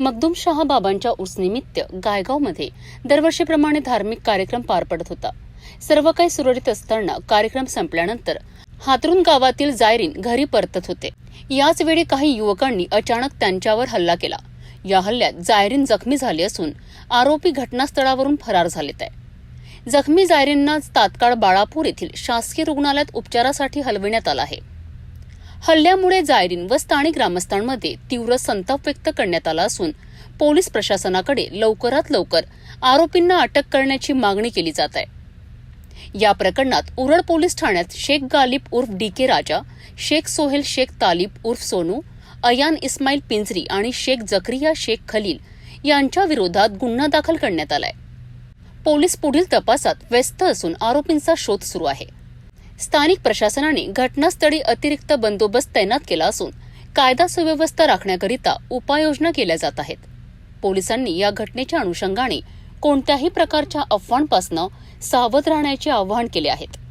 मखदूम शहा बाबांच्या उर्सनिमित्त गायगावमध्ये दरवर्षीप्रमाणे धार्मिक कार्यक्रम पार पडत होता. सर्व काही सुरळीत असताना कार्यक्रम संपल्यानंतर हातरून गावातील जायरीन घरी परतत होते. याच वेळी काही युवकांनी अचानक त्यांच्यावर हल्ला केला. या हल्ल्यात जायरीन जखमी झाली असून आरोपी घटनास्थळावरून फरार झालेत आहे. जखमी जायरींना तात्काळ बाळापूर येथील शासकीय रुग्णालयात उपचारासाठी हलविण्यात आलं आहे. हल्ल्यामुळे जायरीन व स्थानिक ग्रामस्थांमध्ये तीव्र संताप व्यक्त करण्यात आला असून पोलीस प्रशासनाकडे लवकरात लवकर आरोपींना अटक करण्याची मागणी केली जात आहे. या प्रकरणात उरळ पोलीस ठाण्यात शेख गालिब उर्फ डी के राजा शेख सोहेल शेख तालिब उर्फ सोनू अयान इस्माईल पिंजरी आणि शेख जकरिया शेख खलील यांच्या विरोधात गुन्हा दाखल करण्यात आलाय. पोलीस पुढील तपासात व्यस्त असून आरोपींचा शोध सुरू आहे. स्थानिक प्रशासनाने घटनास्थळी अतिरिक्त बंदोबस्त तैनात केला असून कायदा सुव्यवस्था राखण्याकरिता उपाययोजना केल्या जात आहेत. पोलिसांनी या घटनेच्या अनुषंगाने कोणत्याही प्रकारच्या अफवांपासून सावध राहण्याचे आवाहन केले आहेत.